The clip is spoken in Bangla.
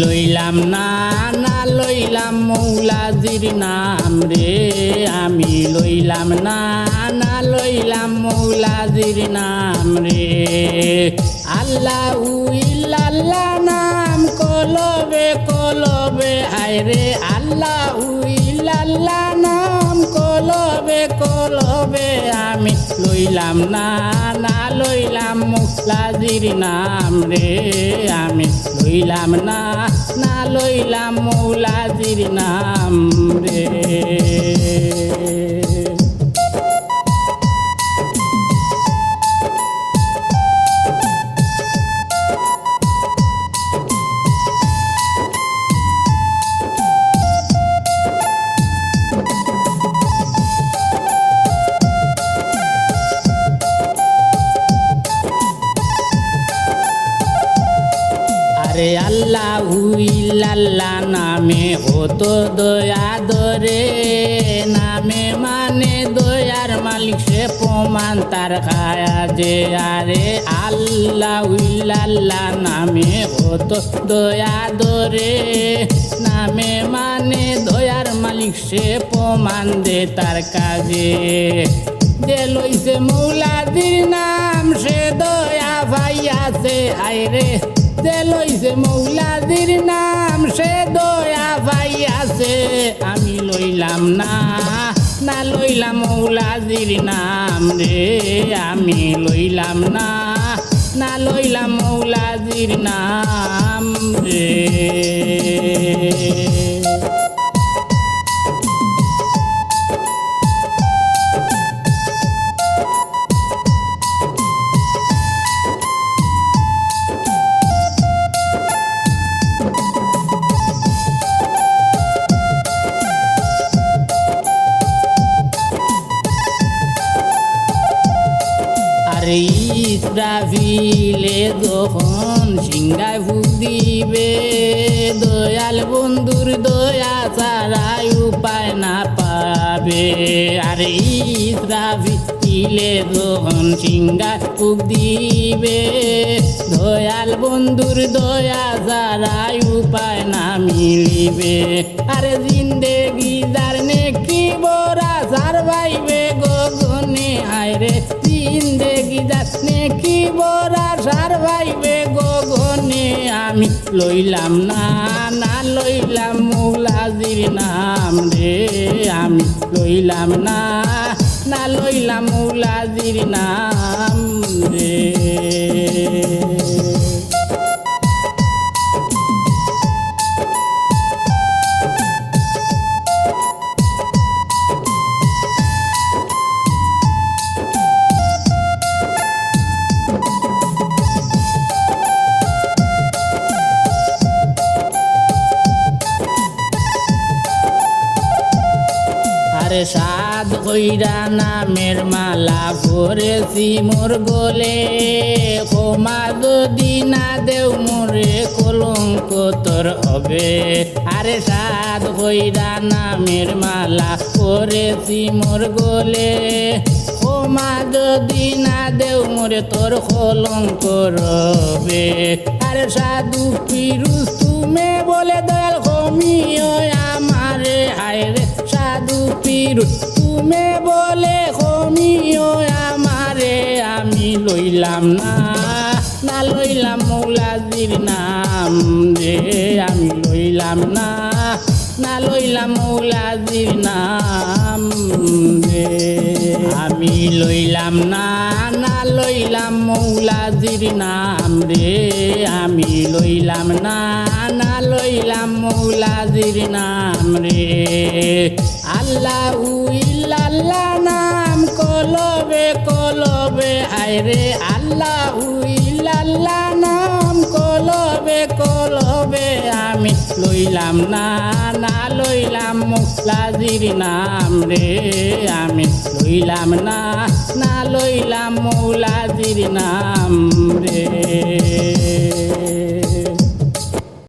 লইলাম, না না লইলাম, মৌলাজির নাম রে। আমি লইলাম, না না লইলাম, মৌলাজির নাম রে। আল্লাহ ইল্লাল্লাহ নাম কলবে কলবে আয় রে আমি লইলাম, না না লইলাম মুখলাদির নাম রে। আমি লইলাম, না না লইলাম মৌলাজির নাম রে। আরে আল্লাহ ইল্লাল্লাহ নামে হতো দয়া দরে। নামে মানে দয়ার মালিক, সে প্রমাণ তার খায়া যে আরে আল্লাহ ইল্লাল্লাহ নামে হতো দয়া দরে। নামে মানে দয়ার মালিক, সে প্রমাণ দে তার কাজে। যে লইছে মৌলাদির নাম, সে দয়া ভাইয়াছে, আইরে। যে লইছে মৌলাদির নাম, সে দয়া ভাইয়াছে আমি লইলাম না না লইলাম মৌলাদির নাম রে। আমি লইলাম না না লইলাম মৌলাদির নাম রে। ইসরাফিলে যখন সিংহায় ফুক দিবে। দয়াল বন্ধুর দয়া ছাড়াই উপায় না পাবে। আরে ইসরাফিলে যখন সিংহায় ফুক দিবে। দয়াল বন্ধুর দয়া ছাড়াই উপায় না মিলিবে। আরে জিন্দেগি যার নেকি বরা সার ভাইবে গগনে আয়রে জিন্দেগি যাচ্ছে কি বরা সার ভাইবে গগনে আমি লইলাম না না লইলাম মুলাজির নাম রে। আমি লইলাম না না লইলাম মুলাজির নাম রে। আরে সাদ কইরা নামের মালা পরেছি মোর গোলে। ক্ষমা যদি না দেও মোরে কলঙ্ক তোর হবে। আরে সাদ কইরা নামের মালা পরেছি মোর গোলে। ক্ষমা যদি না দেও মোরে তোর কলঙ্ক রবে। আরে সাধু পিরুষ তুমি বলে দয়াল কমিও তুমি বলে কমিও আমারে, আমি লইলাম না। না লইলাম মৌলাজির নাম রে, আমি লইলাম না। না লইলাম মৌলাজির নাম রে। আমি লইলাম না না লইলাম মৌলাজির নাম রে, আমি লইলাম না না। লইলাম মৌলাজির নাম রে। আল্লাহ ইল্লাল্লাহ নাম কলবে কলবে আয় রে। আল্লাহ ইল্লাল্লাহ নাম কলবে কলবে, আমি লইলাম না না লইলাম মুখলাজির নাম রে। আমি লইলাম না না লইলাম মৌলাজির নাম রে।